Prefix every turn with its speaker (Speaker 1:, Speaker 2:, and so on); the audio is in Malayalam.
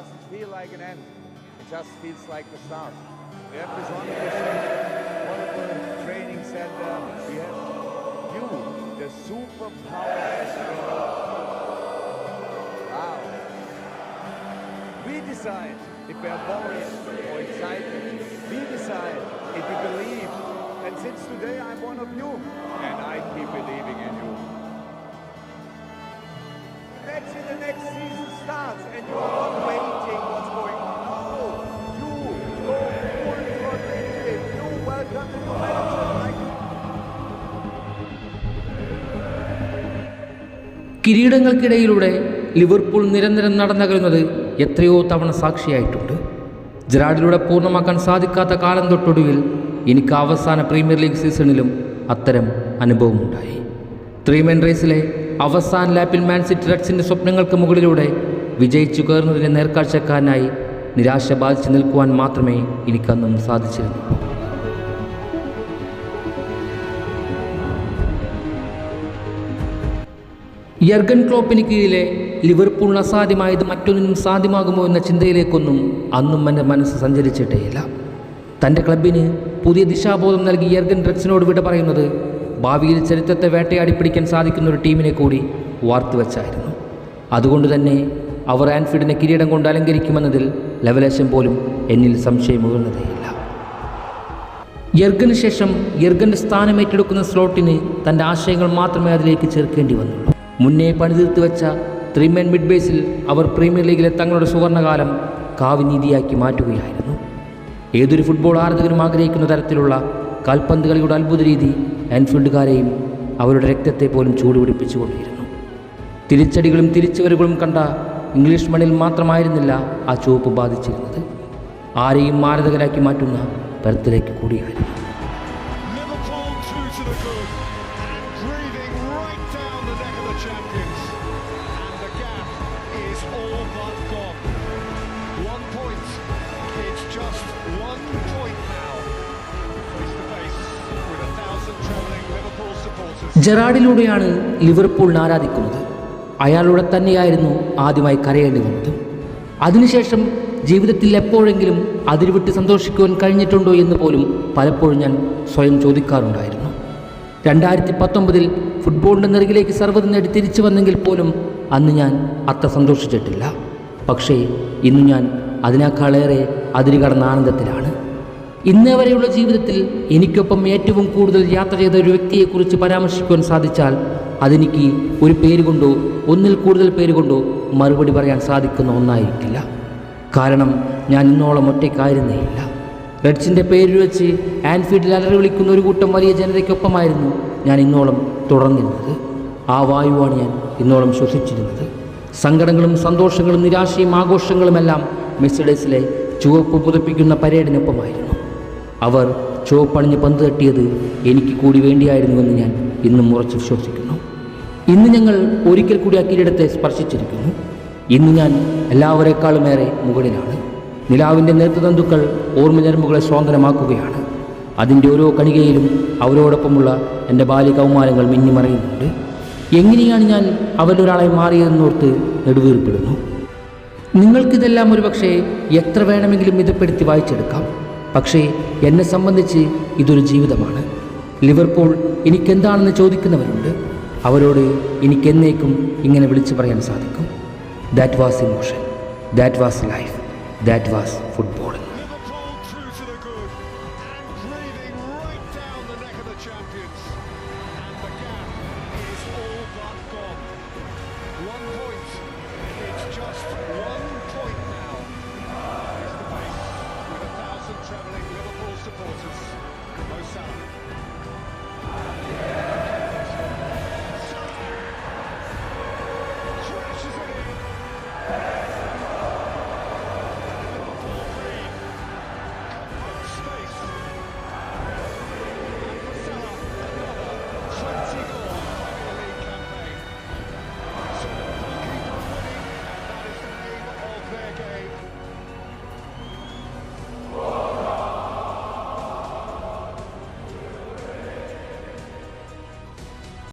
Speaker 1: doesn't feel like an end. It just feels like the start. We have this wonderful, wonderful training center. We have you, the superpower. Wow. We decide if we are worried or excited. We decide if we believe. And since today I'm one of you, and I keep believing in you. Imagine the next season starts and you are not waiting what's going on. No, you go full throttle into it. You welcome the new manager
Speaker 2: കിരീടങ്ങൾക്കിടയിലൂടെ ലിവർപൂൾ നിരന്തരം നടന്നകലുന്നത് എത്രയോ തവണ സാക്ഷിയായിട്ടുണ്ട് ജെറാഡിലൂടെ പൂർണമാക്കാൻ സാധിക്കാത്ത കാലം തൊട്ടൊടുവിൽ എനിക്ക് അവസാന പ്രീമിയർ ലീഗ് സീസണിലും അത്തരം അനുഭവമുണ്ടായി ത്രീമെൻ റേസിലെ അവസാന ലാപ്പിൽ മാൻസിറ്റി റെഡ്സിന്റെ സ്വപ്നങ്ങൾക്ക് മുകളിലൂടെ വിജയിച്ചു കയറുന്നതിന്റെ നേർക്കാഴ്ചക്കാരനായി നിരാശ ബാധിച്ച് നിൽക്കുവാൻ മാത്രമേ എനിക്കന്നും സാധിച്ചിരുന്നു. യർഗൻ ക്ലോപ്പിന് കീഴിലെ ലിവർപൂളിന് അസാധ്യമായത് മറ്റൊന്നിനും സാധ്യമാകുമോ എന്ന ചിന്തയിലേക്കൊന്നും അന്നും എന്റെ മനസ്സ് സഞ്ചരിച്ചിട്ടേയില്ല. തന്റെ ക്ലബിന് പുതിയ ദിശാബോധം നൽകി യർഗൻ ഡ്രഗ്സിനോട് വിട പറയുന്നത് ഭാവിയിൽ ചരിത്രത്തെ വേട്ടയാടി പിടിക്കാൻ സാധിക്കുന്ന ഒരു ടീമിനെ കൂടി വാർത്തുവെച്ചായിരുന്നു അതുകൊണ്ട് തന്നെ അവർ ആൻഫീൽഡിനെ കിരീടം കൊണ്ട് അലങ്കരിക്കുമെന്നതിൽ ലവലേശം പോലും എന്നിൽ സംശയമുയർന്നതേയില്ല യർഗന് ശേഷം യർഗന്റെ സ്ഥാനം ഏറ്റെടുക്കുന്ന സ്ലോട്ടിന് തന്റെ ആശയങ്ങൾ മാത്രമേ അതിലേക്ക് ചേർക്കേണ്ടി വന്നുള്ളൂ. മുന്നേ പണിതീർത്ത് വെച്ച ത്രിമെൻ മിഡ് ബേസിൽ അവർ പ്രീമിയർ ലീഗിലെ തങ്ങളുടെ സുവർണകാലം കാവ്യനീതിയാക്കി മാറ്റുകയായിരുന്നു. ഏതൊരു ഫുട്ബോൾ ആരാധകനും ആഗ്രഹിക്കുന്ന തരത്തിലുള്ള കാൽപന്ത് കളിയുടെ അത്ഭുത രീതി ആൻഫീൽഡുകാരെയും അവരുടെ രക്തത്തെ പോലും ചൂടുപിടിപ്പിച്ചുകൊണ്ടിരുന്നു. തിരിച്ചടികളും തിരിച്ചുവരവുകളും കണ്ട ഇംഗ്ലീഷ് മണ്ണിൽ മാത്രമായിരുന്നില്ല ആ ചുവപ്പ് ബാധിച്ചിരുന്നത്. ആരെയും മാരതകരാക്കി മാറ്റുന്ന തരത്തിലേക്ക് കൂടിയായിരുന്നു ജെറാഡിലൂടെയാണ് ലിവർപൂളിനെ ആരാധിക്കുന്നത്. അയാളുടെ തന്നെയായിരുന്നു ആദ്യമായി കരയേണ്ടി വന്നത്. അതിനുശേഷം ജീവിതത്തിൽ എപ്പോഴെങ്കിലും അതിരുവിട്ട് സന്തോഷിക്കുവാൻ കഴിഞ്ഞിട്ടുണ്ടോ എന്ന് പോലും പലപ്പോഴും ഞാൻ സ്വയം ചോദിക്കാറുണ്ടായിരുന്നു. രണ്ടായിരത്തി പത്തൊമ്പതിൽ ഫുട്ബോളിന്റെ നിറകിലേക്ക് സർവത നേടി തിരിച്ചു വന്നെങ്കിൽ പോലും അന്ന് ഞാൻ അത്ര സന്തോഷിച്ചിട്ടില്ല. പക്ഷേ ഇന്ന് ഞാൻ അതിനേക്കാളേറെ അതിരുകടന്ന ആനന്ദത്തിലാണ്. ഇന്നേ വരെയുള്ള ജീവിതത്തിൽ എനിക്കൊപ്പം ഏറ്റവും കൂടുതൽ യാത്ര ചെയ്ത ഒരു വ്യക്തിയെക്കുറിച്ച് പരാമർശിക്കുവാൻ സാധിച്ചാൽ അതെനിക്ക് ഒരു പേര് കൊണ്ടോ ഒന്നിൽ കൂടുതൽ പേര് കൊണ്ടോ മറുപടി പറയാൻ സാധിക്കുന്ന ഒന്നായിരിക്കില്ല. കാരണം ഞാൻ ഇന്നോളം ഒറ്റയ്ക്കായിരുന്നേയില്ല റെഡ്സിന്റെ പേര് വെച്ച് ആൻഫീൽഡിൽ അലറി വിളിക്കുന്ന ഒരു കൂട്ടം വലിയ ജനതയ്ക്കൊപ്പമായിരുന്നു ഞാൻ ഇന്നോളം തുടർന്നിരുന്നത്. ആ വായുവാണ് ഞാൻ ഇന്നോളം ശ്വസിച്ചിരുന്നത്. സങ്കടങ്ങളും സന്തോഷങ്ങളും നിരാശയും ആഘോഷങ്ങളുമെല്ലാം മെസ്സിഡേസിലെ ചുവപ്പ് പുതുപ്പിക്കുന്ന പരേഡിനൊപ്പമായിരുന്നു. അവർ ചുവപ്പണിഞ്ഞ് പന്ത് തട്ടിയത് എനിക്ക് കൂടി വേണ്ടിയായിരുന്നുവെന്ന് ഞാൻ ഇന്നും ഉറച്ചു വിശ്വസിക്കുന്നു. ഇന്ന് ഞങ്ങൾ ഒരിക്കൽ കൂടി ആ കിരീടത്തെ സ്പർശിച്ചിരിക്കുന്നു. ഇന്ന് ഞാൻ എല്ലാവരെക്കാളുമേറെ മുകളിലാണ്. നിലാവിന്റെ നേതൃതന്തുക്കൾ ഓർമ്മഞരമ്പുകളെ സ്വാതന്ത്ര്യമാക്കുകയാണ് അതിന്റെ ഓരോ കണികയിലും അവരോടൊപ്പമുള്ള എന്റെ ബാല്യകൗമാരങ്ങൾ മിന്നിമറയുന്നുണ്ട്. എങ്ങനെയാണ് ഞാൻ അവരുടെ ഒരാളെ മാറിയതെന്നോർത്ത് നെടുവീർപ്പെടുന്നു. നിങ്ങൾക്കിതെല്ലാം ഒരുപക്ഷെ എത്ര വേണമെങ്കിലും മിതപ്പെടുത്തി വായിച്ചെടുക്കാം. പക്ഷേ എന്നെ സംബന്ധിച്ച് ഇതൊരു ജീവിതമാണ്. ലിവർപൂൾ എനിക്കെന്താണെന്ന് ചോദിക്കുന്നവരുണ്ട്. അവരോട് എനിക്കെന്നേക്കും ഇങ്ങനെ വിളിച്ചു പറയാൻ സാധിക്കും. That was emotion that was life that was football